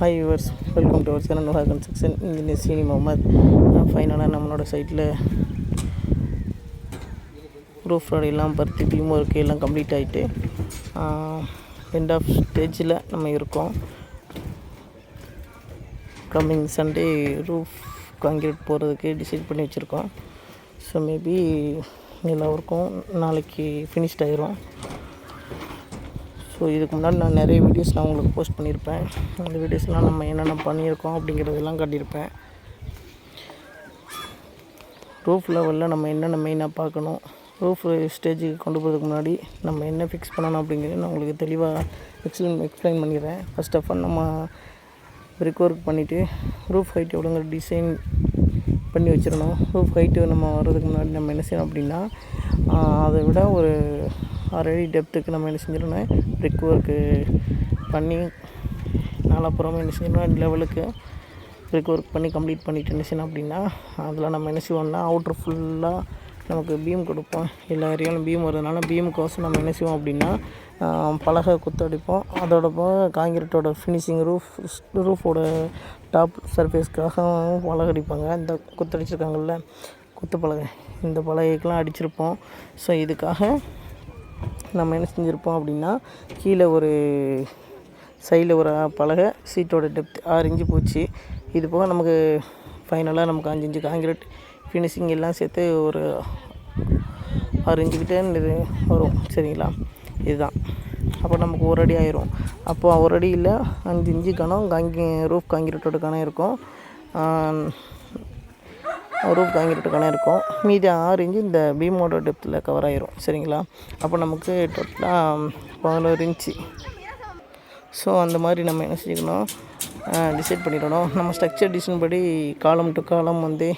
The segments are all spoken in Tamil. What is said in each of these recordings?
Hi yours welcome to our channel Noha construction engineer Seeni Mohammed ஃபைனலாக நம்மளோட சைட்டில் ரூஃப் ரோடு எல்லாம் பருத்தி பீம் ஒர்க்கு எல்லாம் கம்ப்ளீட் ஆகிட்டு எண்ட் ஆஃப் ஸ்டேஜில் நம்ம இருக்கோம். கம்மிங் சண்டே ரூஃப் காங்கிரீட் போகிறதுக்கு டிசைட் பண்ணி வச்சுருக்கோம். ஸோ மேபி எல்லா ஒர்க்கும் நாளைக்கு ஃபினிஷ்ட் ஆயிரும். ஸோ இதுக்கு முன்னாடி நான் நிறைய வீடியோஸ் நான் உங்களுக்கு போஸ்ட் பண்ணியிருப்பேன். அந்த வீடியோஸ்லாம் நம்ம என்னென்ன பண்ணியிருக்கோம் அப்படிங்கிறதெல்லாம் காட்டியிருப்பேன். ரூஃப் லெவலில் நம்ம என்னென்ன மெயினாக பார்க்கணும்? ரூஃப் ஸ்டேஜுக்கு கொண்டு போகிறதுக்கு முன்னாடி நம்ம என்ன ஃபிக்ஸ் பண்ணணும் அப்படிங்கிறது நான் உங்களுக்கு தெளிவாக எக்ஸ்பிளைன் எக்ஸ்பிளைன் பண்ணிடுறேன். ஃபஸ்ட் ஆஃப் ஆல் நம்ம பிரிக் ஒர்க் பண்ணிவிட்டு ரூஃப் ஹைட் எவ்வளோங்கிற டிசைன் பண்ணி வச்சிடணும். ரூஃப் ஹைட்டு நம்ம வர்றதுக்கு முன்னாடி நம்ம என்ன செய்யணும் அப்படின்னா அதை விட ஒரு ஆல்ரெடி டெப்த்துக்கு நம்ம என்ன செஞ்சிடணும் பிரிக் ஒர்க்கு பண்ணி நாலாப்புறமும் என்ன செஞ்சிடணும் லெவலுக்கு பிரிக் ஒர்க் பண்ணி கம்ப்ளீட் பண்ணிட்டு என்ன அப்படின்னா அதில் நம்ம என்ன செய்வோம்னா அவுட்ரு ஃபுல்லாக நமக்கு பீம் கொடுப்போம். எல்லா ஏரியாலும் பீம் வருதுனால பீமுக்கோசம் நம்ம என்ன செய்வோம் அப்படின்னா பலகை குத்தடிப்போம். அதோடப்போ போக காங்கிரீட்டோட ஃபினிஷிங் ரூஃப் ரூஃபோட டாப் சர்ஃபேஸ்க்காக பலகை அடிப்பாங்க. இந்த குத்தடிச்சிருக்காங்கல்ல குத்து பலகை. இந்த பலகைக்கெலாம் அடிச்சிருப்போம். ஸோ இதுக்காக நம்ம என்ன செஞ்சுருப்போம் அப்படின்னா கீழே ஒரு சைடில் ஒரு பலகை சீட்டோட டெப்த் ஆறு இன்ச்சு போச்சு. இது போக நமக்கு ஃபைனலாக நமக்கு அஞ்சு இன்ச்சு காங்கிரீட் ஃபினிஷிங் எல்லாம் சேர்த்து ஒரு ஆறு இன்ச்சு கிட்டே வரும். சரிங்களா? இதுதான். அப்போ நமக்கு ஒரு அடி ஆயிரும். அப்போது ஒரு அடி இல்லை அஞ்சு இன்ச்சு கணம் காங்கி ரூஃப் காங்கிரீட்டோட கணம் இருக்கும். ரூப் காங்கிரீட்டு கணம் இருக்கும். மீதி ஆறு இன்ச்சு இந்த பீமோட டெப்த்தில் கவர் ஆயிரும். சரிங்களா? அப்போ நமக்கு டோட்டலாக பதினோரு இன்ச்சு ஸோ அந்த மாதிரி நம்ம என்ன செஞ்சுக்கணும்? டிசைட் பண்ணிடணும். நம்ம ஸ்ட்ரக்சர் டிசைன் படி காலம் டு காலம் வந்து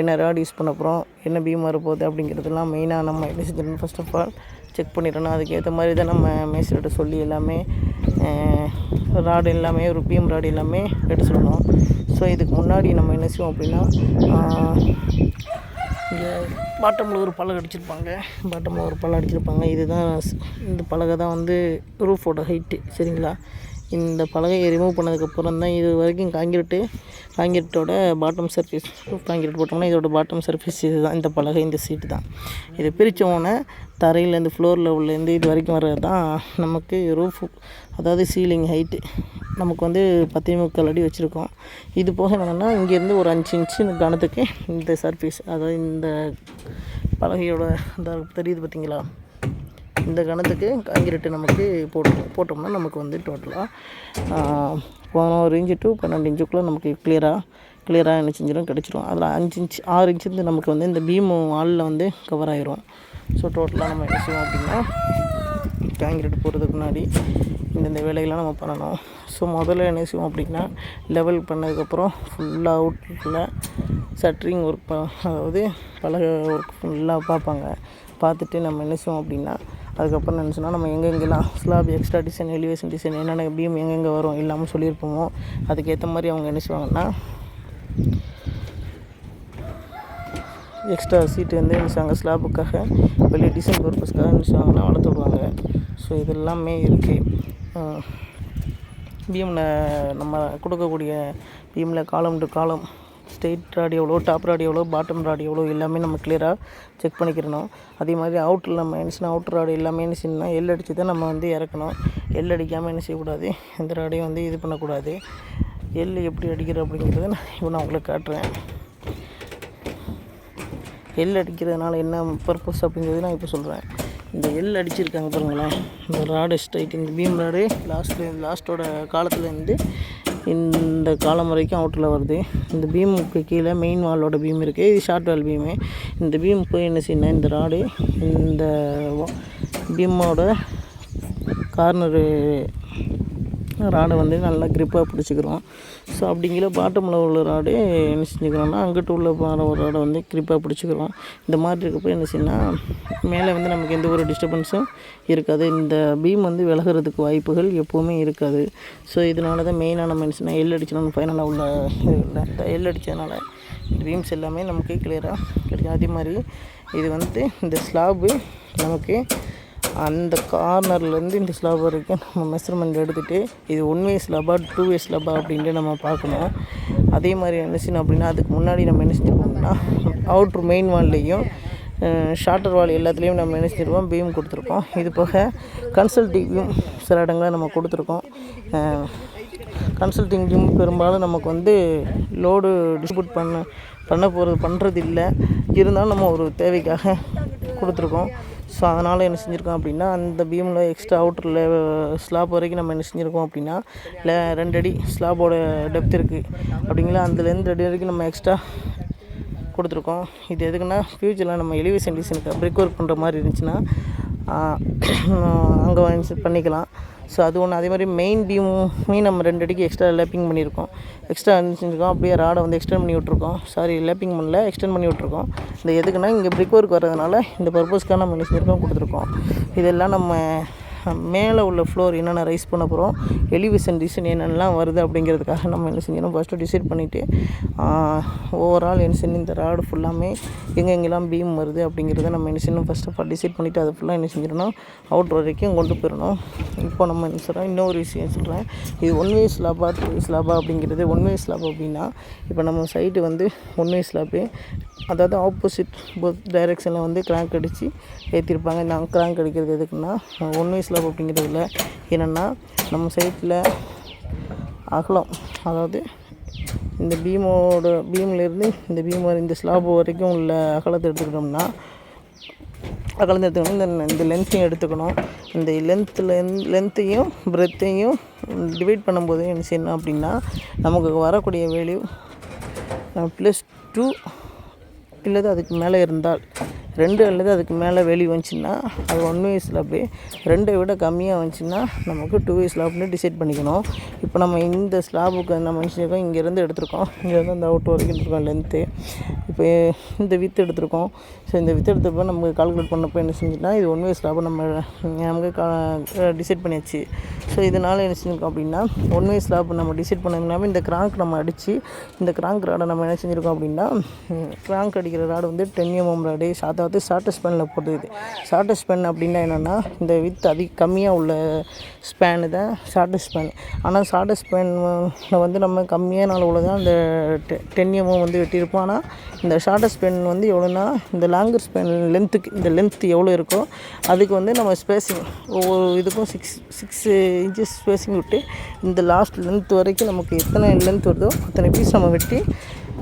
என்ன ராட் யூஸ் பண்ண போகிறோம் என்ன பீம் இருப்போது அப்படிங்கிறதுலாம் மெயினாக நம்ம என்ன செஞ்சிடணும்? ஃபஸ்ட் ஆஃப் ஆல் செக் பண்ணிடணும். அதுக்கேற்ற மாதிரி தான் நம்ம மேஸ்திரிட்ட சொல்லி எல்லாமே ராடு எல்லாமே ஒரு பீம் ராடு எல்லாமே எடுத்து சொல்லணும் ஸோ இதுக்கு முன்னாடி நம்ம என்ன செய்வோம் அப்படின்னா இங்கே பாட்டமில் ஒரு பலகை அடிச்சிருப்பாங்க. பாட்டமில் ஒரு பழம் அடிச்சிருப்பாங்க. இதுதான் இந்த பலகை தான் வந்து ரூஃபோட ஹைட்டு சரிங்களா? இந்த பலகையை ரிமூவ் பண்ணதுக்கப்புறம் தான் இது வரைக்கும் காங்கிரீட்டு காங்கிரீட்டோட பாட்டம் சர்ஃபேஸ் ரூஃப் காங்கிரீட் போட்டோம்னா இதோட பாட்டம் சர்ஃபேஸ் இது தான் இந்த பலகை இந்த சீட்டு தான். இது பிரித்தோன்னே தரையிலேருந்து ஃப்ளோர் லெவல்லேருந்து இது வரைக்கும் வர்றது தான் நமக்கு ரூஃப் அதாவது சீலிங் ஹைட்டு நமக்கு வந்து பத்தே முக்கால் அடி வச்சுருக்கோம். இது போக என்னென்னா இங்கேருந்து ஒரு அஞ்சு இன்ச்சு கணத்துக்கு இந்த சர்ஃபேஸ் அதாவது இந்த பலகையோட அந்த தெரியுது பார்த்தீங்களா இந்த கணத்துக்கு காங்கிரீட்டு நமக்கு போட்டோம் போட்டோம்னா நமக்கு வந்து டோட்டலாக பதினோரு இன்ச்சு டு பன்னெண்டு இன்ச்சுக்குள்ளே நமக்கு கிளியராக கிளியராக என்ன செஞ்சிடும் கிடச்சிரும். அதில் அஞ்சு இன்ச் ஆறு இன்ச்சு வந்து நமக்கு வந்து இந்த பீமு வாலில் வந்து கவர் ஆயிரும். ஸோ டோட்டலாக நம்ம என்ன செய்வோம் அப்படின்னா காங்கிரீட் போடுறதுக்கு முன்னாடி இந்தந்த வேலைகள்லாம் நம்ம பண்ணணும். ஸோ முதல்ல என்ன செய்வோம் அப்படின்னா லெவல் பண்ணதுக்கப்புறம் ஃபுல்லாக அவுட்டில் சட்ரிங் ஒர்க் ப அதாவது பலகை ஒர்க் ஃபுல்லாக பார்ப்பாங்க. பார்த்துட்டு நம்ம என்ன செய்வோம் அப்படின்னா அதுக்கப்புறம் என்ன நம்ம எங்கெங்கெல்லாம் slab extra design elevation design என்னென்ன பீம் எங்கெங்கே வரும் எல்லாமே சொல்லியிருப்போமோ அதுக்கேற்ற மாதிரி அவங்க என்ன செய்வாங்கன்னா எக்ஸ்ட்ரா சீட்டு வந்து என்ன ஸ்லாபுக்காக வெளியே டிசைன் பர்பஸ்க்காக என்ன வளர்த்து விடுவாங்க. ஸோ இது எல்லாமே இருக்குது பீமில் நம்ம கொடுக்கக்கூடிய பீமில் column to column straight rod எவ்வளோ டாப் ராட் எவ்வளோ பாட்டம் ராட் எவ்வளோ எல்லாமே நம்ம கிளியராக செக் பண்ணிக்கிறணும். அதே மாதிரி அவுட்டரில் நம்ம என்ன அவுட்டர் ராடு எல்லாமே என்ன செய்யணும்னா எல் அடித்து தான் நம்ம வந்து இறக்கணும். எல் அடிக்காமல் என்ன செய்யக்கூடாது? எந்த ராடையும் வந்து இது பண்ணக்கூடாது. எல் எப்படி அடிக்கிற அப்படிங்கிறத நான் இப்போ நான் உங்களுக்கு காட்டுறேன். எல் அடிக்கிறதுனால என்ன பர்பஸ் அப்படிங்கிறது நான் இப்போ சொல்கிறேன் இந்த எல் அடிச்சிருக்காங்க பாருங்களேன். இந்த ராடு ஸ்ட்ரைட் இந்த பீம் ராடு லாஸ்ட்டில் லாஸ்ட்டோட காலத்துலேருந்து இந்த காலம் வரைக்கும் அவுட்டில் வருது. இந்த பீமுக்கு கீழே மெயின் வாலோட பீம் இருக்குது இது ஷார்ட் வால் பீமு. இந்த பீம் போய் என்ன செய்யணும் இந்த ராடு இந்த பீமோட கார்னரு ராடை வந்து நல்லா க்ரிப்பாக பிடிச்சிக்கிறோம். ஸோ அப்படிங்கிற பாட்டமில் உள்ள ராடே என்ன செஞ்சுக்கிறோம்னா அங்கிட்டு உள்ள பாட ஒரு ராடை வந்து க்ரிப்பாக பிடிச்சிக்கிறோம். இந்த மாதிரி இருக்கப்போ என்ன செய்யணும் மேலே வந்து நமக்கு எந்த ஒரு டிஸ்டர்பன்ஸும் இருக்காது. இந்த பீம் வந்து விலகிறதுக்கு வாய்ப்புகள் எப்போவுமே இருக்காது. ஸோ இதனால தான் மெயினாக நம்ம என்ன செய்யணும் எல் அடிச்சணும் ஃபைனலாக உள்ள இல்லை. இந்த எல் அடித்ததுனால இந்த பீம்ஸ் எல்லாமே நமக்கு கிளியராக கிடைக்கும். அதே மாதிரி இது வந்து இந்த ஸ்லாபு நமக்கு அந்த கார்னர்லேருந்து இந்த ஸ்லாப் வரைக்கும் நம்ம மெஷர்மெண்ட் எடுத்துகிட்டு இது ஒன் வே ஸ்லாபா டூ வே ஸ்லாபா அப்படின்ட்டு நம்ம பார்க்கணும். அதே மாதிரி என்ன செய்யணும் அப்படின்னா அதுக்கு முன்னாடி நம்ம என்ன செஞ்சுருக்கோம்னா அவுட்ரு மெயின் வால்லையும் ஷார்ட்டர் வால் எல்லாத்துலேயும் நம்ம என்ன பீம் கொடுத்துருக்கோம். இது போக கன்சல்டிங்கும் சில இடங்களில் நம்ம கொடுத்துருக்கோம். கன்சல்டிங் ஜிம் பெரும்பாலும் நமக்கு வந்து லோடு டிஸ்ட்ரிபியூட் பண்ண பண்ண போகிறது பண்ணுறது இல்லை. இருந்தாலும் நம்ம ஒரு தேவைக்காக கொடுத்துருக்கோம். ஸோ அதனால் என்ன செஞ்சுருக்கோம் அப்படின்னா அந்த பீமில் எக்ஸ்ட்ரா அவுட்டரில் ஸ்லாப் வரைக்கும் நம்ம என்ன செஞ்சுருக்கோம் அப்படின்னா இல்லை ரெண்டு அடி ஸ்லாபோட டெப்த் இருக்குது அப்படிங்களா? அதுலேருந்து ரெண்டு வரைக்கும் நம்ம எக்ஸ்ட்ரா கொடுத்துருக்கோம். இது எதுக்குன்னா ஃப்யூச்சரில் நம்ம எலிவேஷன் டிசைனுக்கு பிரிக் ஒர்க் பண்ணுற மாதிரி இருந்துச்சுன்னா அங்கே வாங்கி பண்ணிக்கலாம். ஸோ அது ஒன்று அதே மாதிரி மெயின் பீமுமே நம்ம ரெண்டு அடிக்கு எக்ஸ்ட்ரா லேப்பிங் பண்ணியிருக்கோம். எக்ஸ்ட்ரா செஞ்சுருக்கோம். அப்படியே ராடை வந்து எக்ஸ்டெண்ட் பண்ணி விட்ருக்கோம் சாரி லேப்பிங் பண்ணல எக்ஸ்டெண்ட் பண்ணி விட்ருக்கோம் இந்த எதுக்குன்னா இங்கே பிரிக் ஒர்க் வர்றதுனால இந்த பர்பஸ்க்காக நம்ம என்ன செஞ்சுருக்கோம் கொடுத்துருக்கோம். இதெல்லாம் நம்ம மேலே உள்ள ஃப்ளோர் என்னென்ன ரைஸ் பண்ண போகிறோம் எலிவேஷன் டிசைன் என்னென்னலாம் வருது அப்படிங்கிறதுக்காக நம்ம என்ன செஞ்சோம் ஃபஸ்ட்டு டிசைட் பண்ணிவிட்டு ஓவரால் என்ன செய்யணும் இந்த ராடு ஃபுல்லாமே எங்கெங்கெல்லாம் பீம் வருது அப்படிங்கிறத நம்ம என்ன செய்யணும் ஃபஸ்ட் ஆஃப் ஆல் டிசைட் பண்ணிவிட்டு அதை ஃபுல்லாக என்ன செஞ்சிடணும் அவுட் வரைக்கும் கொண்டு போயிடணும். இப்போ நம்ம என்ன சொல்கிறோம் இன்னொரு விஷயம் சொல்கிறேன் இது ஒன் வே ஸ்லாபா டூ வே ஸ்லாபா அப்படிங்கிறது ஒன் வே ஸ்லாப் அப்படின்னா இப்போ நம்ம சைட்டு வந்து ஒன் வே ஸ்லாப்பு அதாவது ஆப்போசிட் டைரெக்ஷனில் வந்து கிராங்க் அடித்து ஏற்றிருப்பாங்க நாங்கள் கிராங்க் அடிக்கிறது எதுக்குன்னா ஒன் வே ஸ்லாப் அப்படிங்கிறதுல என்னென்னா நம்ம சைட்டில் அகலம். அதாவது இந்த பீமோட பீம்லேருந்து இந்த பீம் இந்த ஸ்லாப் வரைக்கும் உள்ள அகலத்தை எடுத்துக்கிட்டோம்னா அகலத்தை எடுத்துக்கணும். இந்த இந்த லென்த்தையும் எடுத்துக்கணும். இந்த லென்த்தில் லென்த்தையும் பிரெத்தையும் டிவைட் பண்ணும்போது என்ன செய்யணும் அப்படின்னா நமக்கு வரக்கூடிய வேல்யூ ப்ளஸ் டூ இல்லது அதுக்கு மேலே இருந்தால் ரெண்டு அல்லது அதுக்கு மேலே வெளியே வந்துச்சுன்னா அது ஒன் வே அப்படியே ரெண்டை விட கம்மியாக வந்துச்சுன்னா நமக்கு டூ வே ஸ்லாப்னு டிசைட் பண்ணிக்கணும். இப்போ நம்ம இந்த ஸ்லாபுக்கு நம்ம நினச்சிருக்கோம் இங்கேருந்து எடுத்திருக்கோம். இங்கேருந்து அந்த அவுட் வரைக்கும் எடுத்துருக்கோம் லென்த்து இப்போ இந்த வித்து எடுத்திருக்கோம். ஸோ இந்த வித்து எடுத்தப்போ நமக்கு கால்குலேட் பண்ணப்போ என்ன செஞ்சுன்னா இது ஒன் வே ஸ்லாபை நம்ம நமக்கு கா டிசைட் பண்ணியாச்சு. ஸோ இதனால் என்ன செஞ்சுருக்கோம் அப்படின்னா ஒன் வே ஸ்லாப் நம்ம டிசைட் பண்ணதுனால இந்த கிராங்க் நம்ம அடித்து இந்த கிராங்க் ராடை நம்ம என்ன செஞ்சுருக்கோம் அப்படின்னா கிராங்க் அடிக்கிற ராடு வந்து டென் எம்எம் ராடு அதாவது ஷார்ட்டு ஸ்பேனில் போடுறது இது ஷார்ட்டு ஸ்பேன் அப்படின்னா என்னென்னா இந்த வித் அதிக கம்மியாக உள்ள ஸ்பேனு தான் ஷார்ட்டு ஸ்பேன் ஆனால் ஷார்ட்டு ஸ்பேனில் வந்து நம்ம கம்மியான அளவில் தான் இந்த டெ டென்னியமும் வந்து வெட்டியிருப்போம். ஆனால் இந்த ஷார்ட்டு ஸ்பேன் வந்து எவ்வளோன்னா இந்த லாங்கர் ஸ்பேன் லென்த்துக்கு இந்த லென்த் எவ்வளோ இருக்கோ அதுக்கு வந்து நம்ம ஸ்பேஸிங் ஒவ்வொரு இதுக்கும் சிக்ஸ் சிக்ஸ் இன்ச்சஸ் ஸ்பேஸிங் விட்டு இந்த லாஸ்ட் லென்த் வரைக்கும் நமக்கு எத்தனை லென்த் வருதோ அத்தனை பீஸ் நம்ம வெட்டி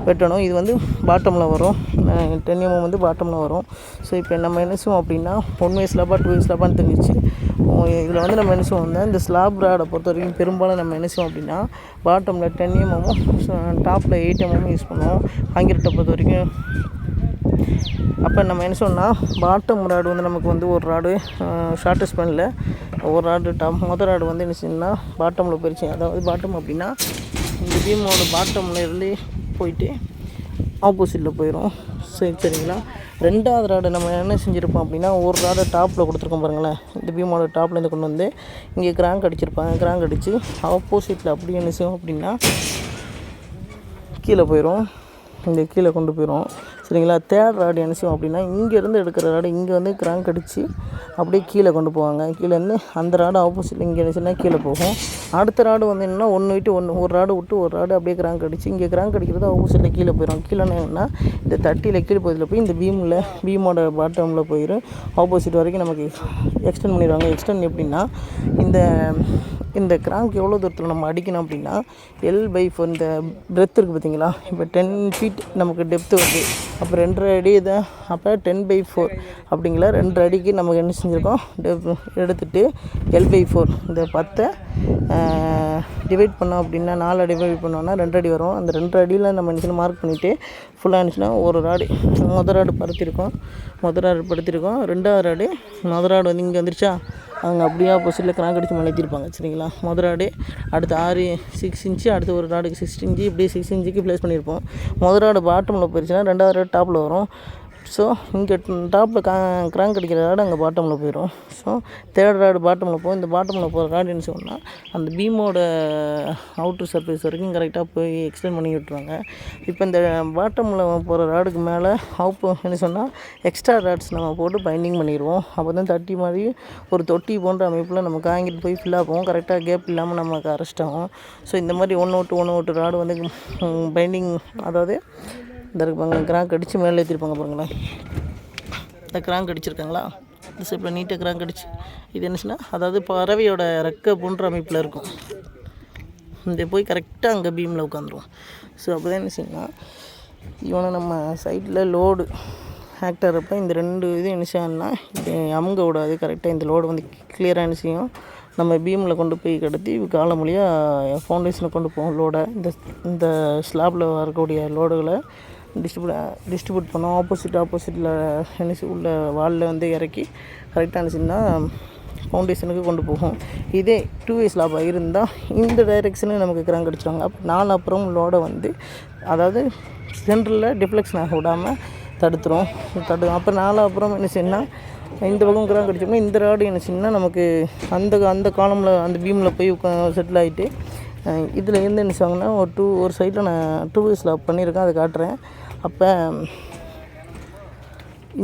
வெட்டணும். இது வந்து பாட்டமில் வரும். டென் எம்எம் வந்து பாட்டமில் வரும். ஸோ இப்போ நம்ம என்ன செய்வோம் அப்படின்னா ஒன் வே ஸ்லாபா டூ வே ஸ்லாபான்னு தெரிஞ்சிச்சு. இதில் வந்து நம்ம என்ன செய்வோம்னா இந்த ஸ்லாப் ராடை பொறுத்த வரைக்கும் பெரும்பாலும் நம்ம என்ன செய்வோம் அப்படின்னா பாட்டமில் டென் எம்எம்மும் டாப்பில் எயிட் எம்எம்மும் யூஸ் பண்ணுவோம். ஆங்கிலத்தை பொறுத்த வரைக்கும் அப்போ நம்ம என்ன சொன்னால் பாட்டம் ராடு வந்து நமக்கு வந்து ஒரு ராடு ஷார்ட் ஸ்பேனில் ஒரு ராடு டாப் மொதல் ராடு வந்து என்ன செய்யணும்னா பாட்டமில் போயிடுச்சு அதாவது பாட்டம் அப்படின்னா இந்த பீமோட பாட்டமில் இருந்து போயிட்டு ஆப்போசிட்டில் போயிடும் சரி சரிங்களா? ரெண்டாவது ராடு நம்ம என்ன செஞ்சுருப்போம் அப்படின்னா ஒரு ராடை டாப்பில் கொடுத்துருக்கோம் பாருங்களேன். இந்த பீமோட டாப்லேருந்து கொண்டு வந்து இங்கே கிராங்க் அடிச்சிருப்பாங்க. கிராங்க் அடித்து ஆப்போசிட்டில் அப்படி என்ன செய்வோம் அப்படின்னா கீழே போயிடும் இங்கே கீழே கொண்டு போயிடும் சரிங்களா? தேர்ட் ராடு என்ன செய்வோம் அப்படின்னா இங்கேருந்து எடுக்கிற ராடு இங்கே வந்து கிராங்க் அடித்து அப்படியே கீழே கொண்டு போவாங்க. கீழேருந்து அந்த ராடு ஆப்போசிட்டில் இங்கே இருந்துச்சுன்னா கீழே போகும். அடுத்த ராடு வந்து என்னென்னா ஒன்று விட்டு ஒன்று ஒரு ராடு விட்டு ஒரு ராடு அப்படியே கிராங்க் அடிச்சு இங்கே கிராங்க் அடிக்கிறது ஆப்போசிட்டில் கீழே போயிடும் கீழே என்னென்னா இந்த தட்டியில் கீழே போயதில் போய் இந்த பீமில் பீமோட பாட்டமில் போயிடும் ஆப்போசிட் வரைக்கும் நமக்கு எக்ஸ்டெண்ட் பண்ணிடுவாங்க. எக்ஸ்டெண்ட் எப்படின்னா இந்த இந்த கிராங்க் எவ்வளோ தூரத்தில் நம்ம அடிக்கணும் அப்படின்னா எல் பை ஃபோர் இந்த பிரெத் இருக்குது பார்த்தீங்களா? இப்போ டென் ஃபீட் நமக்கு டெப்த்து வருது. அப்போ ரெண்டரை அடி தான் அப்போ டென் பை ஃபோர் அப்படிங்கிற ரெண்டரை அடிக்கு நமக்கு என்ன செஞ்சுருக்கோம்? டெப் எடுத்துகிட்டு எல் பை ஃபோர் இந்த பத்தை டிவைட் பண்ணோம் அப்படின்னா நாலு டிவைட் பண்ணோன்னா ரெண்டு அடி வரும். அந்த ரெண்டு அடியில் நம்ம என்ன மார்க் பண்ணிவிட்டு ஃபுல்லாக இருந்துச்சுன்னா ஒரு ராடு முதல் ராடு படுத்திருக்கோம். முதல் ராடு படுத்திருக்கோம். ரெண்டாவது ராடு முதல் ராடு வந்து இங்கே வந்துருச்சா? அவங்க அப்படியே ஆப்போசிட்டில் கிராக் அடித்து மலைத்திருப்பாங்க சரிங்களா? முதல் ராடு அடுத்து ஆறு சிக்ஸ் இன்ச்சு அடுத்து ஒரு ராடுக்கு சிக்ஸ் இன்ச்சு இப்படியே சிக்ஸ் இன்ச்சுக்கு ப்ளேஸ் பண்ணியிருப்போம். முதல் ராடு பாட்டமில் போயிடுச்சுன்னா ரெண்டாவது ராடு டாப்பில் வரும். ஸோ இங்கே டாப்பில் கா கிராங்க் அடிக்கிற ராடு அங்கே பாட்டமில் போயிடும் ஸோ தேர்ட் ராடு பாட்டமில் போகும் இந்த பாட்டமில் போகிற ராடு என்ன சொன்னால் அந்த பீமோட அவுட்ரு சர்ஃபேஸ் வரைக்கும் கரெக்டாக போய் எக்ஸ்டெண்ட் பண்ணி விட்டுருவாங்க. இப்போ இந்த பாட்டமில் போகிற ராடுக்கு மேலே அவுப் என்ன சொன்னால் எக்ஸ்ட்ரா ராட்ஸ் நம்ம போட்டு பைண்டிங் பண்ணிடுவோம் அப்போ தான் தட்டி மாதிரி ஒரு தொட்டி போன்ற அமைப்பில் நம்ம காங்கிட்டு போய் ஃபில் ஆகும். கரெக்டாக கேப் இல்லாமல் நமக்கு அரெஸ்ட் ஆகும் ஸோ இந்த மாதிரி ஒன்று விட்டு ஒன்று விட்டு ராடு வந்து பைண்டிங் அதாவது இந்த இருப்பாங்க கிராங்க் அடித்து மேலே ஏற்றிருப்பாங்க பாருங்களேன். இந்த கிராங்க் அடிச்சிருக்காங்களா இந்த சைப்பில் நீட்டாக கிராங்க் அடிச்சு இது என்னச்சுன்னா அதாவது பறவையோட ரெக்க போன்ற அமைப்பில் இருக்கும். இந்த போய் கரெக்டாக அங்கே பீமில் உட்காந்துருவோம். ஸோ அப்போ தான் என்ன செய்யணும் இவனை நம்ம சைட்டில் லோடு ஆக்டர் அப்போ இந்த ரெண்டு இது என்ன செய்யணும்னா இது அமுங்க விடாது. கரெக்டாக இந்த லோடு வந்து கிளியராக என்ன செய்யும்? நம்ம பீமில் கொண்டு போய் கடத்தி காலம் மொழியாக ஃபவுண்டேஷனை கொண்டு போவோம் லோடை இந்த இந்த ஸ்லாப்பில் வரக்கூடிய லோடுகளை டிஸ்ட்ரிபியூட் டிஸ்ட்ரிபியூட் uh, பண்ணோம். ஆப்போசிட் ஆப்போசிட்டில் என்ன உள்ள வாலில் வந்து இறக்கி கரெக்டாக இருந்துச்சுன்னா ஃபவுண்டேஷனுக்கு கொண்டு போகும். இதே டூ வே லாபாக இருந்தால் இந்த டைரெக்ஷனுக்கு நமக்கு கிராங்க் அடிச்சிடுவாங்க அப்போ நாலு அப்புறம் லோடை வந்து அதாவது சென்டரில் டிஃப்ளெக்ஷன் ஆக விடாமல் தடுத்துரும். தடு அப்போ நாலு அப்புறம் என்ன செய்யணும்னா இந்த பக்கம் கிராங்க் அடிச்சோம்னா இந்த ராடு என்ன செய்யணும்னா நமக்கு அந்த அந்த காலமில் அந்த பீமில் போய் செட்டில் ஆகிட்டு இதில் இருந்து என்ன செய்வாங்கன்னா ஒரு டூ ஒரு சைடில் நான் டூ வீஸில் பண்ணியிருக்கேன். அதை காட்டுறேன். அப்போ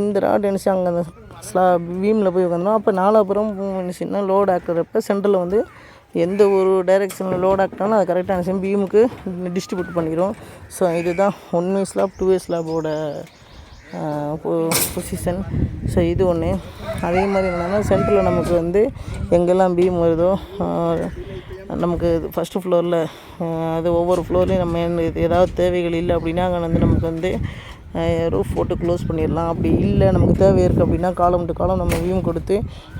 இந்த ராட் என்ன அங்கே அந்த ஸ்லா பீமில் போய் உட்காந்தோம் அப்போ நாலாபுரம் என்ன லோடு லோட் ஆக்குறப்ப சென்டரில் வந்து எந்த ஒரு டைரெக்ஷனில் லோட் ஆக்கிட்டாலும் அது கரெக்டாக என்ன பீமுக்கு டிஸ்ட்ரிபியூட் பண்ணிக்கிறோம். ஸோ இதுதான் one way slab two way ஸ்லாபோட position so இது ஒன்று அதே மாதிரி என்னென்னா சென்டரில் நமக்கு வந்து எங்கெல்லாம் பீம் வருதோ நமக்கு ஃபஸ்ட்டு ஃப்ளோரில் அது ஒவ்வொரு ஃப்ளோர்லேயும் நம்ம என்ன இது ஏதாவது தேவைகள் இல்லை அப்படின்னா அங்கே வந்து நமக்கு வந்து ரூஃப் போட்டு க்ளோஸ் பண்ணிடலாம். அப்படி இல்லை நமக்கு தேவை இருக்குது அப்படின்னா காலம் டு காலம் நம்ம வியூம் கொடுத்து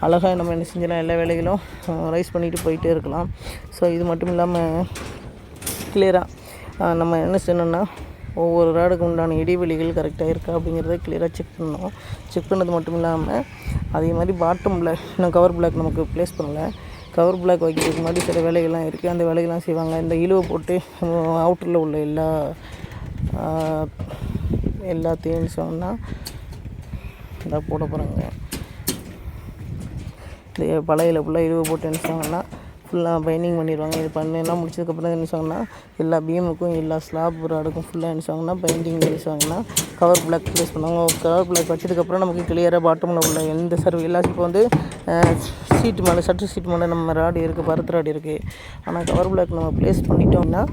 அழகாக நம்ம என்ன செஞ்சிடலாம் எல்லா வேலைகளும் ரைஸ் பண்ணிட்டு போயிட்டே இருக்கலாம். ஸோ இது மட்டும் இல்லாமல் கிளியராக நம்ம என்ன செய்யணும்னா ஒவ்வொரு ராடுக்கு உண்டான இடைவெளிகள் கரெக்டாக இருக்கா அப்படிங்கிறத கிளியராக செக் பண்ணணும். செக் பண்ணது மட்டும் இல்லாமல் அதே மாதிரி பாட்டம் இன்னும் கவர் பிளாக் நமக்கு ப்ளேஸ் பண்ணலை. கவர் பிளாக் வைக்கிறதுக்கு முன்னாடி சில வேலைகள்லாம் இருக்குது அந்த வேலைகள்லாம் செய்வாங்க. இந்த இழுவை போட்டு அவுட்டரில் உள்ள எல்லா எல்லாத்தையும் சொன்னால் இதாக போட போகிறாங்க இந்த பழையில ஃபுல்லாக இழுவை போட்டு என்ன ஃபுல்லாக பைண்டிங் பண்ணிடுவாங்க. இது பண்ணலாம் முடிச்சதுக்கப்புறம் என்ன சொன்னால் எல்லா பீமுக்கும் எல்லா ஸ்லாப் ராடுக்கும் ஃபுல்லாக என்ன சொன்னாங்கன்னா பைண்டிங் என்ன செய்வாங்கன்னா கவர் பிளாக் ப்ளேஸ் பண்ணுவாங்க. கவர் பிளாக் வச்சதுக்கப்புறம் நமக்கு கிளியராக பாட்டமில் உள்ள எந்த சர்வ் எல்லா இப்போ வந்து சீட்டு மேலே சட்டு சீட்டு மேலே நம்ம ராடு இருக்குது பருத்து ராடு இருக்குது ஆனால் கவர் பிளாக் நம்ம ப்ளேஸ் பண்ணிட்டோம்னா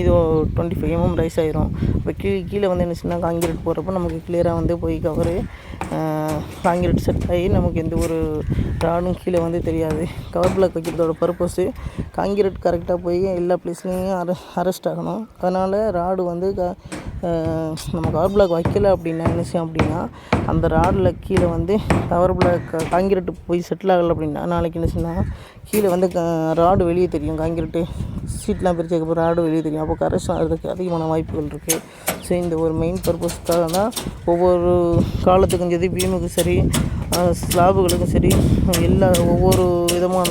இது டுவெண்ட்டி ஃபைவ் எம்எம் ரைஸ் ஆயிரும். இப்போ கீழே கீழே வந்து என்ன சொன்னால் காங்கிரீட் போடுறப்போ நமக்கு கிளியராக வந்து போய் கவரு காங்கிரீட் செட் ஆகி நமக்கு எந்த ஒரு ராடும் கீழே வந்து தெரியாது. கவர் பிளாக் வைக்கிறதோட பர்பஸு காங்கிரீட் கரெக்டாக போய் எல்லா பிளேஸ்லேயும் அர அரெஸ்ட் ஆகணும். அதனால் ராடு வந்து க நம்ம கவர் பிளாக் வைக்கல அப்படின்னா என்ன செய்யும் அப்படின்னா அந்த ராடில் கீழே வந்து கவர் பிளாக் காங்கிரீட் போய் செட்டில் ஆகலை அப்படின்னா நாளைக்கு என்ன செய்யணும் கீழே வந்து ராடு வெளியே தெரியும். காங்கிரீட்டு சீட்லாம் பிரிச்சதுக்கப்புறம் ராடு வெளியே தெரியும். அப்போ கரெக்ட் ஆகிறதுக்கு அதிகமான வாய்ப்புகள் இருக்குது ஸோ இந்த ஒரு மெயின் பர்பஸ்க்காக தான் ஒவ்வொரு காலத்துக்கும் சரி பீமுக்கும் சரி ஸ்லாபுகளுக்கும் சரி எல்லா ஒவ்வொரு விதமான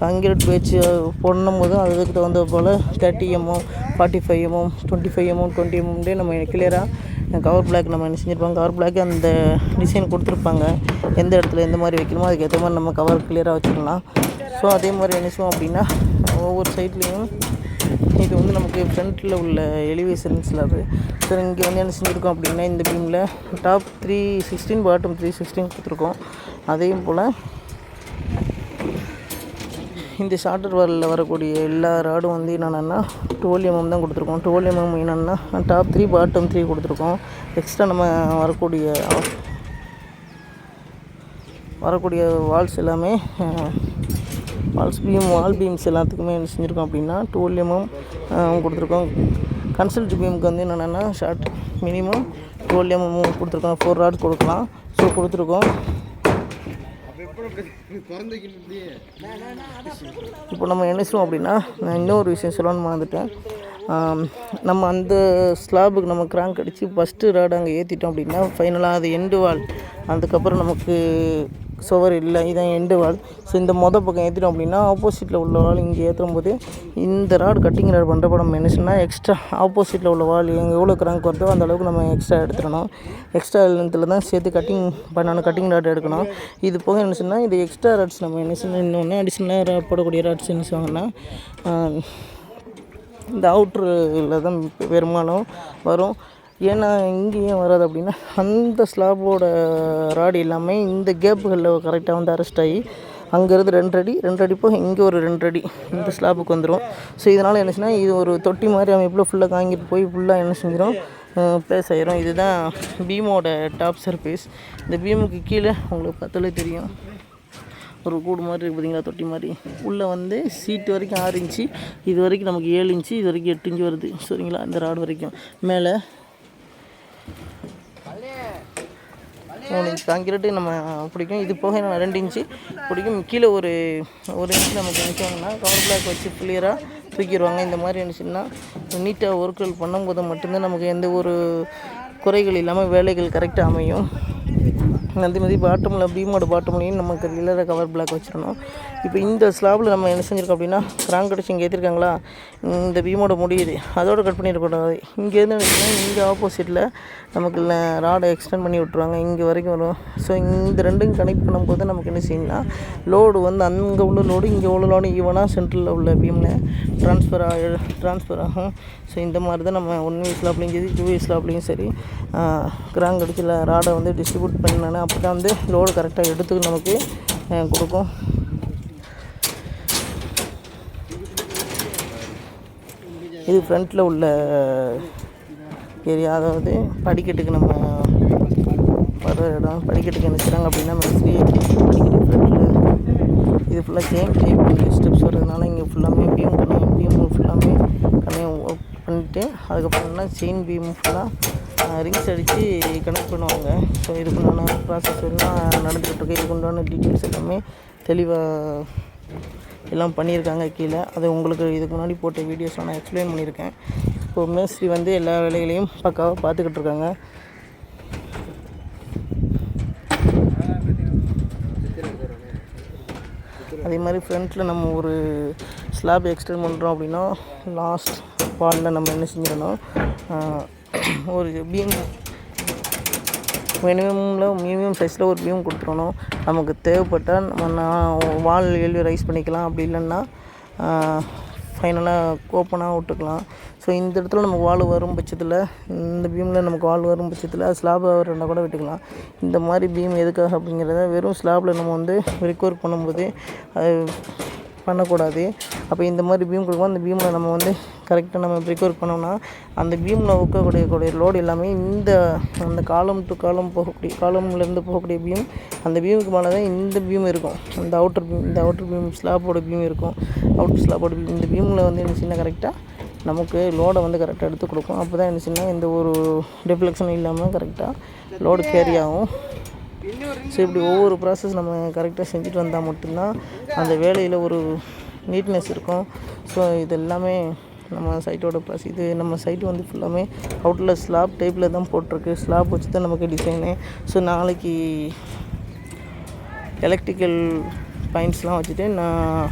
காங்கிரீட் பேச்சு போடணும் போது அதுக்கு தகுந்த போல் thirty mm forty five mm twenty five mm twenty எம்எம்டே நம்ம கிளியராக கவர் பிளாக் நம்ம என்ன செஞ்சுருப்பாங்க? கவர் பிளாக் அந்த டிசைன் கொடுத்துருப்பாங்க. எந்த இடத்துல எந்த மாதிரி வைக்கணுமோ அதுக்கு ஏற்ற மாதிரி நம்ம கவர் கிளியராக வச்சுக்கலாம். ஸோ அதே மாதிரி என்ன செய்வோம் அப்படின்னா ஒவ்வொரு சைட்லேயும் இது வந்து நமக்கு ஃப்ரண்ட்டில் உள்ள எலிவேஷன் ஸ்லாப் சார் இங்கே வந்து என்ன செஞ்சுருக்கோம் அப்படின்னா இந்த பீமில் top three sixteen bottom three sixteen கொடுத்துருக்கோம். அதையும் போல் இந்த ஷார்டர் வாலில் வரக்கூடிய எல்லா ராடும் வந்து என்னென்னா டுவெல் எம்எம் தான் கொடுத்துருக்கோம். டுவெல் எம்எம் என்னென்னா டாப் த்ரீ பாட்டம் த்ரீ கொடுத்துருக்கோம். எக்ஸ்ட்ரா நம்ம வரக்கூடிய வரக்கூடிய வால்ஸ் எல்லாமே வால்ஸ் பீம் வால் பீம்ஸ் எல்லாத்துக்குமே என்ன செஞ்சுருக்கோம் அப்படின்னா டூல் எம்எம் கொடுத்துருக்கோம். கன்சல்ட் பீமுக்கு வந்து என்னென்னா ஷார்ட் மினிமம் டுவெல் எம்எம் கொடுத்துருக்கோம். ஃபோர் ராட் கொடுக்கலாம். ஸோ கொடுத்துருக்கோம். இப்போ நம்ம என்ன செய்வோம் அப்படின்னா நான் இன்னொரு விஷயம் சொல்லணும்னு மறந்துட்டேன். நம்ம அந்த ஸ்லாபுக்கு நம்ம கிராங்க் அடித்து ஃபஸ்ட்டு ராடு அங்கே ஏற்றிட்டோம் அப்படின்னா ஃபைனலாக அது எண்டு வால் அதுக்கப்புறம் நமக்கு சுவர் இல்லை இதான் எண்டு வால் ஸோ இந்த மொதல் பக்கம் ஏற்றிட்டோம் அப்படின்னா ஆப்போசிட்டில் உள்ள வால் இங்கே ஏற்றும் போது இந்த ராடு கட்டிங் ராடு பண்ணுற நம்ம என்ன எக்ஸ்ட்ரா ஆப்போசிட்டில் உள்ள வால் எங்கே எவ்வளோ கிராங்க் வருதோ அந்த அளவுக்கு நம்ம எக்ஸ்ட்ரா எடுத்துடணும். எக்ஸ்ட்ரா லென்த்தில் தான் சேர்த்து கட்டிங் பண்ணணும் கட்டிங் ராட் எடுக்கணும். இது போக என்ன செய்யணும்னா இது எக்ஸ்ட்ரா ராட்ஸ் நம்ம என்ன இன்னொன்று அடிஷ்னலாக போடக்கூடிய ராட்ஸ் என்ன செய்வாங்கன்னா இந்த அவுட்ரில் தான் பெரும்பாலும் வரும். ஏன்னா இங்கே ஏன் வராது அப்படின்னா அந்த ஸ்லாபோட ராடு எல்லாமே இந்த கேப்புகளில் கரெக்டாக வந்து அரெஸ்ட் ஆகி அங்கேருந்து ரெண்டு அடி ரெண்டு அடி போக இங்கே ஒரு ரெண்டு அடி இந்த ஸ்லாபுக்கு வந்துடும் ஸோ இதனால் என்னச்சுன்னா இது ஒரு தொட்டி மாதிரி அமைப்பில் ஃபுல்லாக காங்கிட்டு போய் ஃபுல்லாக என்ன செஞ்சிடும் ப்ளேஸ் ஆயிரும். இதுதான் பீமோட டாப் சர்ஃபேஸ் இந்த பீமுக்கு கீழே உங்களுக்கு பார்த்தாலே தெரியும். ஒரு கூடு மாதிரி இருக்குது பார்த்தீங்களா தொட்டி மாதிரி. உள்ளே வந்து சீட்டு வரைக்கும் ஆறு இன்ச்சு இது வரைக்கும் நமக்கு ஏழு இன்ச்சு இது வரைக்கும் எட்டு இன்ச்சு வருது. சரிங்களா? இந்த ராடு வரைக்கும். மேலே மூணு இன்ச் காங்கிரீட்டு நம்ம பிடிக்கும். இது போக நம்ம ரெண்டு இன்ச்சு பிடிக்கும். கீழே ஒரு ஒரு இன்ச்சு நமக்கு நினச்சாங்கன்னா கவர் பிளாக் வச்சு கிளியராக தூக்கிடுவாங்க. இந்த மாதிரி இருந்துச்சுன்னா நீட்டாக ஒர்க்குகள் பண்ணும்போது மட்டும்தான் நமக்கு எந்த ஒரு குறைகள் இல்லாமல் வேலைகள் கரெக்டாக அமையும். அதே மாதிரி பாட்டமில் பீமோட பாட்டம்லையும் நமக்கு கிளியராக கவர் பிளாக் வச்சிடணும். இப்போ இந்த ஸ்லாபில் நம்ம என்ன செஞ்சுருக்கோம் அப்படின்னா கிராங்க் அடிச்சு இங்கே ஏற்றிருக்காங்களா இந்த பீமோட முடியுது. அதோட கட் பண்ணிடக்கூடாது இங்கேருந்து இங்கே ஆப்போசிட்டில் நமக்கு ராடை எக்ஸ்டெண்ட் பண்ணி விட்ருவாங்க இங்கே வரைக்கும் வரும். ஸோ இந்த ரெண்டும் கனெக்ட் பண்ணும்போது நமக்கு என்ன செய்யணும்னா லோடு வந்து அங்கே உள்ள லோடு இங்கே உள்ள லோடு ஈவனாக சென்டரில் உள்ள பீமில் ட்ரான்ஸ்ஃபர் ஆக ட்ரான்ஸ்ஃபர் ஆகும். ஸோ இந்த மாதிரி தான் நம்ம ஒன் வீஸில் அப்படிங்கிறது சரி டூ வீஸில் அப்படியும் சரி கிராங்க் அடிச்சில் ராடை வந்து டிஸ்ட்ரிபியூட் பண்ணணும் அப்போ தான் வந்து லோடு கரெக்டாக எடுத்து நமக்கு கொடுக்கும். இது ஃப்ரண்ட்டில் உள்ள ஏரியா அதாவது படிக்கட்டுக்கு நம்ம வர இடம் படிக்கட்டுக்கு என்ன செய்கிறாங்க அப்படின்னா மேஸ்திரி படிக்கட்டு ஃப்ரண்ட்டில் இது ஃபுல்லாக கேம் டைப் ஸ்டெப்ஸ் வர்றதுனால இங்கே ஃபுல்லாமே பீம் கண்ணையும் பீம் ஃபுல்லாமே பண்ணி பண்ணிவிட்டு அதுக்கப்புறம்னா செயின் பீம் ஃபுல்லாக ரிங்ஸ் அடித்து கனெக்ட் பண்ணுவாங்க. ஸோ இதுக்குண்டான ப்ராசஸ் எல்லாம் நடந்துகிட்ருக்கு இதுக்குண்டான டீட்டெயில்ஸ் எல்லாமே தெளிவாக எல்லாம் பண்ணியிருக்காங்க கீழே. அது உங்களுக்கு இதுக்கு முன்னாடி போட்ட வீடியோஸ் நான் எக்ஸ்பிளைன் பண்ணியிருக்கேன். இப்போ மேஸ்திரி வந்து எல்லா வேலைகளையும் பக்காவாக பார்த்துக்கிட்டு இருக்காங்க. அதே மாதிரி ஃப்ரண்ட்டில் நம்ம ஒரு ஸ்லாப் எக்ஸ்டெண்ட் பண்ணுறோம் அப்படின்னா லாஸ்ட் பாலில் நம்ம என்ன செஞ்சிடணும்? ஒரு பீம் மினிமமில் மினிமம் சைஸில் ஒரு பீம் கொடுத்துடணும். நமக்கு தேவைப்பட்டால் நம்ம நான் வால் எழுதி ரைஸ் பண்ணிக்கலாம். அப்படி இல்லைன்னா ஃபைனலாக ஓப்பனாக விட்டுக்கலாம். ஸோ இந்த இடத்துல நமக்கு வால் வரும் பட்சத்தில் இந்த பீமில் நமக்கு வால் வரும் பட்சத்தில் ஸ்லாபாக ரெண்டாக கூட விட்டுக்கலாம். இந்த மாதிரி பீம் எதுக்காக அப்படிங்கிறத வெறும் ஸ்லாபில் நம்ம வந்து ரிக்கவர் பண்ணும்போது அது பண்ணக்கூடாது. அப்போ இந்த மாதிரி பீம் கொடுக்கும் அந்த பீமில் நம்ம வந்து கரெக்டாக நம்ம ப்ரிக்கவர் பண்ணோம்னா அந்த பீமில் வைக்கக்கூடிய கூடிய லோடு எல்லாமே இந்த அந்த காலம் டு காலம் போகக்கூடிய காலம்லேருந்து போகக்கூடிய பீம் அந்த பீமுக்கு மேலே தான் இந்த பீம் இருக்கும். அந்த அவுட்டர் பீம் இந்த அவுட்டர் பீம் ஸ்லாப்போட பீம் இருக்கும். அவுட்டர் ஸ்லாப்போட பீம் இந்த பீமில் வந்து என்ன சின்ன கரெக்டாக நமக்கு லோடை வந்து கரெக்டாக எடுத்து கொடுக்கும். அப்போ தான் என்ன சின்ன எந்த ஒரு டிஃப்ளெக்ஷனும் இல்லாமல் கரெக்டாக லோடு கேரி ஆகும். ஸோ இப்படி ஒவ்வொரு ப்ராசஸ் நம்ம கரெக்டாக செஞ்சுட்டு வந்தால் மட்டும்தான் அந்த வேலையில் ஒரு நீட்னஸ் இருக்கும். ஸோ இது எல்லாமே நம்ம சைட்டோட ப்ளஸ் இது நம்ம சைட்டு வந்து ஃபுல்லாமே அவுட்டில் ஸ்லாப் டைப்பில் தான் போட்டிருக்கு. ஸ்லாப் வச்சு தான் நமக்கு டிசைனு ஸோ நாளைக்கு எலக்ட்ரிக்கல் பாயிண்ட்ஸ்லாம் வச்சுட்டு நான்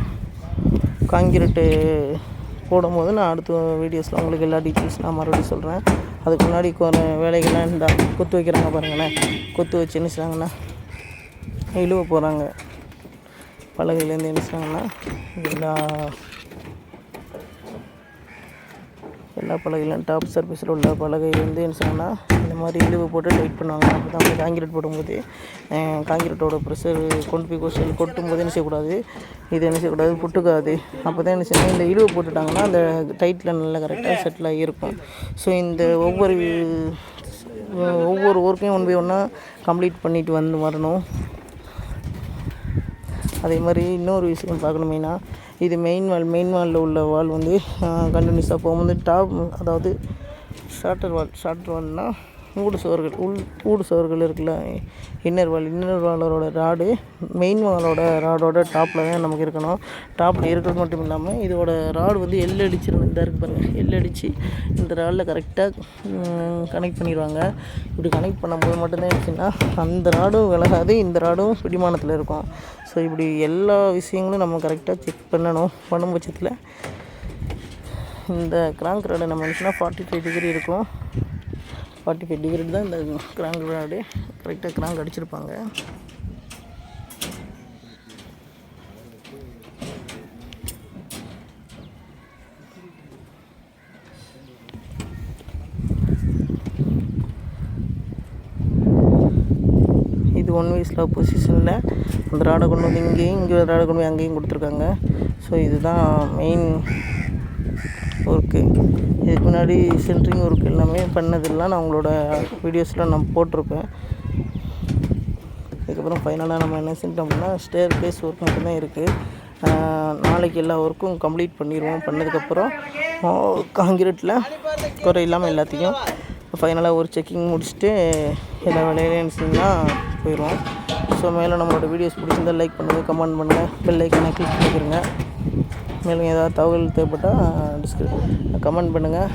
காங்கிரீட்டு போடும்போது நான் அடுத்த வீடியோஸில் உங்களுக்கு எல்லா டீட்டெயில்ஸ் நான் மறுபடியும் சொல்கிறேன் அதுக்கு முன்னாடி கொஞ்ச வேலைகள்லாம் இந்த கொத்து வைக்கிறாங்க பாருங்களேன். கொத்து வச்சு என்ன இழுவ போகிறாங்க பலகையிலேருந்து என்ன எல்லா எல்லா பலகையிலும் டாப் சர்வீஸில் உள்ள பலகையிலேருந்து என்ன செய்வாங்கன்னா மாதிரி இழுவு போட்டு டைட் பண்ணுவாங்க. அப்போ தான் வந்து காங்கிரீட் போடும்போது காங்கிரீட்டோட ப்ரெஷர் கொண்டு போய் கொஸ்டின் கொட்டும் போது என்ன செய்யக்கூடாது? இது என்ன செய்யக்கூடாது? புட்டுக்காது. அப்போ தான் என்ன செய்யணும்? இந்த இழுவு போட்டுட்டாங்கன்னா அந்த டைட்டில் நல்லா கரெக்டாக செட்டில் ஆகியிருக்கும் ஸோ இந்த ஒவ்வொரு ஒவ்வொரு ஒர்க்கையும் ஒன் பை ஒன்றா கம்ப்ளீட் பண்ணிட்டு வந்து வரணும். அதே மாதிரி இன்னொரு விஷயம் பார்க்கணும் மெயினாக இது மெயின் வால் மெயின் வாலில் உள்ள வால் வந்து கண்டினியூஸாக போகும்போது டாப் அதாவது ஷார்ட்டர் வால் ஷார்ட்டர் வால்னால் ஊடு சுவர்கள் உள் ஊடு சுவர்கள் இருக்குல்ல இன்னர் வால் இன்னர் வாலரோட ராடு மெயின் வாலோட ராடோட டாப்பில் தான் நமக்கு இருக்கணும். டாப்பில் இருக்கிறது மட்டும் இல்லாமல் இதோட ராடு வந்து எல் அடிச்சிருந்து இந்த பாருங்கள் எல் அடித்து இந்த ராடில் கரெக்டாக கனெக்ட் பண்ணிடுவாங்க. இப்படி கனெக்ட் பண்ணும்போது மட்டும்தான் இருந்துச்சுன்னா அந்த ராடும் விலகாது இந்த ராடும் பிடிமானத்தில் இருக்கும். ஸோ இப்படி எல்லா விஷயங்களும் நம்ம கரெக்டாக செக் பண்ணணும் பண்ணும் பட்சத்தில். இந்த கிராங்க் ராடை நம்ம இருந்துச்சுன்னா ஃபார்ட்டி ஃபைவ் டிகிரி இருக்கும். ஃபார்ட்டி ஃபைவ் டிகிரி தான் இந்த கிராங்க் ராடு கரெக்டாக கிராங்க் அடிச்சிருப்பாங்க இது ஒன் வயசில் பொசிஷனில் அந்த ராடை கொண்டு வந்து இங்கேயும் இங்கே ராடை கொண்டு போய் அங்கேயும் கொடுத்துருக்காங்க. ஸோ இதுதான் மெயின் ஒர்க்கு இதுக்கு முன்னாடி சென்ட்ரிங் ஒர்க் எல்லாமே பண்ணதெல்லாம் நான் உங்களோட வீடியோஸில் நான் போட்டிருப்பேன். இதுக்கப்புறம் ஃபைனலாக நம்ம என்ன செஞ்சோம் அப்படின்னா ஸ்டேர் பேஸ் ஒர்க் மட்டும்தான் இருக்குது நாளைக்கு எல்லா ஒர்க்கும் கம்ப்ளீட் பண்ணிடுவோம். பண்ணதுக்கப்புறம் காங்கிரீட்டில் குறை இல்லாமல் எல்லாத்தையும் ஃபைனலாக ஒரு செக்கிங் முடிச்சுட்டு எல்லா வேலையிலையும் இருந்துச்சுன்னா போயிடுவோம். ஸோ மேலே நம்மளோட வீடியோஸ் பிடிச்சிருந்தால் லைக் பண்ணுங்கள் கமெண்ட் பண்ணுங்கள் பெல் ஐக்கனை கிளிக் பண்ணிக்கிறங்க. மேலும் ஏதாவது தகவல் தேவைப்பட்டால் டிஸ்கிரி கமெண்ட் பண்ணுங்கள்